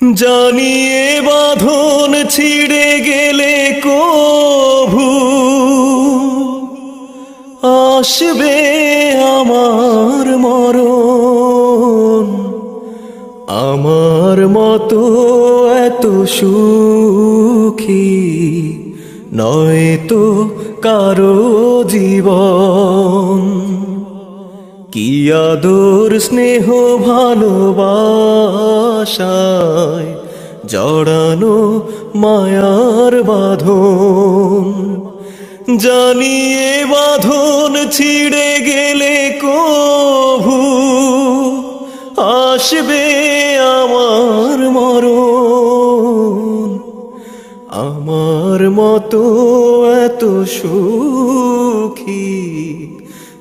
জানিয়ে বাঁধন ছিঁড়ে গেলে কভু। আসবে আমার মরণ। আমার মতো এত সুখী নয় তো কারও জীবন। কি আদর স্নেহ ভালোবাসায় জড়ানো মায়ার বাঁধন? জানিয়ে বাঁধন ছিঁড়ে গেলে কভু? আসবে আমার মরণ? আমার মতো এত সুখী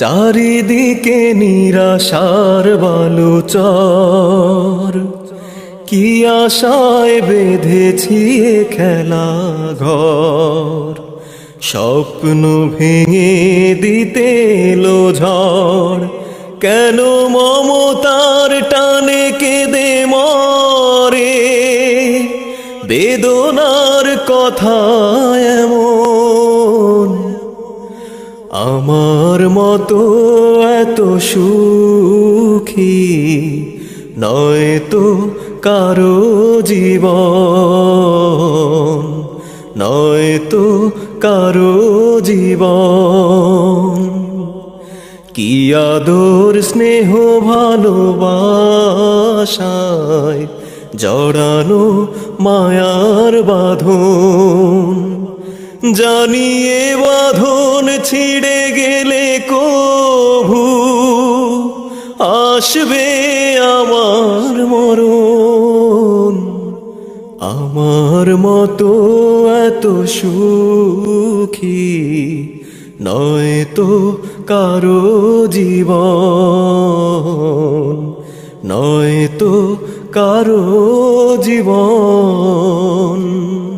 চারিদিকে নিরাশার বালুচর। কি আশায় বেঁধেছি খেলা ঘর। স্বপ্ন ভেঙে দিতে এলো ঝড়। কেন মমতার টানে কেঁদে মরে? বেদনার কথা এমন আমার মতো এত সুখী নয় তো কারও জীবন, নয় তো কারও জীবন। কি আদর, স্নেহ, ভালোবাসায় জড়ানো মায়ার বাঁধন, জানিয়ে বাঁধন ছিঁড়ে আসবে আমার মরণ। আমার মতো এত সুখী নয় তো কারও জীবন। নয় তো কারও জীবন।